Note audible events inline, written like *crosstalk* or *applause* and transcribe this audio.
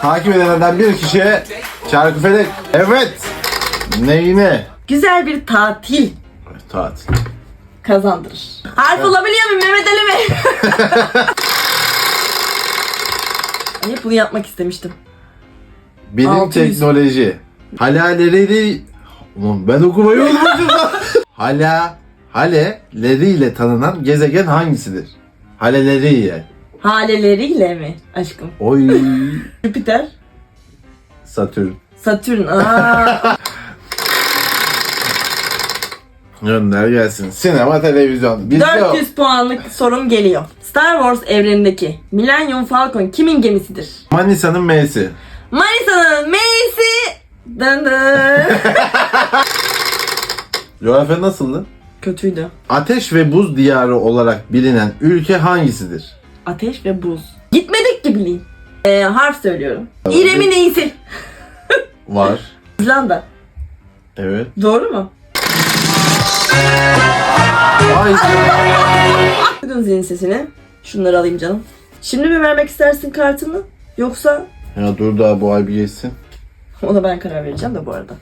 takip edenlerden bir kişiye Çarkıfelek. Evet. Neyine? Güzel bir tatil Tatil. kazandırır. Harf olabiliyor mu Mehmet Ali Bey? *laughs* Hep bunu yapmak istemiştim. Bilim 600. teknoloji. Halaleri... Ulan ben okumayı unutmuşum lan. *laughs* Hala... Haleleriyle tanınan gezegen hangisidir? Haleleriyle. Haleleriyle mi aşkım? Oy. *laughs* Jüpiter, Satürn. Satürn. Aa, *laughs* Gönder gelsin. Sinema, televizyon. Bizde o. 400 puanlık sorum geliyor. Star Wars evrenindeki Millennium Falcon kimin gemisidir? Manisa'nın M'si. Manisa'nın Macy. Dın dın. *laughs* Coğrafya nasıldı? Kötüydü. Ateş ve buz diyarı olarak bilinen ülke hangisidir? Ateş ve buz. Gitmedik ki bileyim. Ee, harf söylüyorum. Tamam. İrem'in iyisi. Var. *laughs* İzlanda. Evet. Doğru mu? Ay. Duydun zilin sesini. Şunları alayım canım. Şimdi mi vermek istersin kartını? Yoksa Ya dur daha bu ay bir geçsin. *laughs* ona ben karar vereceğim de bu arada.